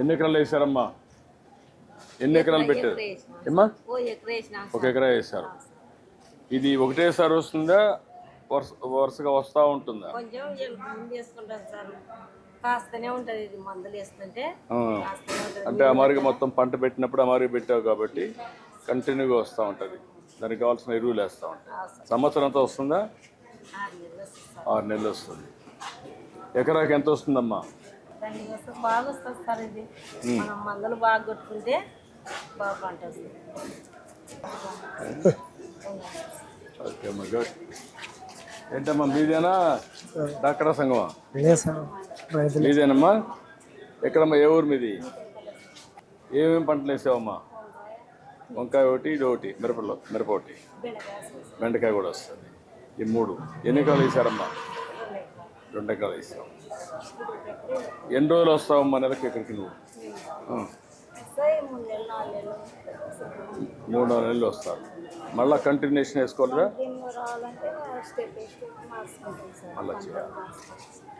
ఎన్ని ఎకరాలు వేసారమ్మా? ఎన్ని ఎకరాలు పెట్టారు? ఏమ్మా? వేసినా. ఒక ఎకరా వేసారు ఇది ఒకటేసారి వస్తుందా? వరుస వరుసగా వస్తూ ఉంటుందా? అంటే అమారిగా మొత్తం పంట పెట్టినప్పుడు అమారిగా పెట్టావు కాబట్టి కంటిన్యూగా వస్తూ ఉంటుంది. దానికి కావాల్సిన ఎరువులు వేస్తూ ఉంటాయి సంవత్సరం అంతా వస్తుందా? ఆరు నెలలు వస్తుంది. ఎకరాకి ఎంత వస్తుందమ్మా? దాని కోసం బాగా వస్తుంది సార్ ఇది. మనం మందులు బాగా కొట్టుకుంటే బాగా పంట వస్తుంది ఓకే అమ్మా గుడ్. ఏంటమ్మా మీదేనా? డాక్టర్ రైతులు. మీదేనమ్మా? ఎక్కడమ్మా ఏ ఊరు మీది? ఏమేమి పంటలు వేసావమ్మా? వంకాయ ఒకటి ఇది ఒకటి మిరపలో మిరప ఒకటి. బెండకాయ కూడా వస్తుంది. ఈ మూడు. ఎన్ని ఎకరాలు వేసారమ్మా? రెండు ఎకరాలు ఎన్ని రోజులు వస్తావమ్మా నెలకి ఇక్కడికి నువ్వు? మూడు నెలలు నాలుగు నెలలు వస్తారు. మళ్ళీ కంటిన్యూషన్ సార్. మళ్ళీ చేయాలి.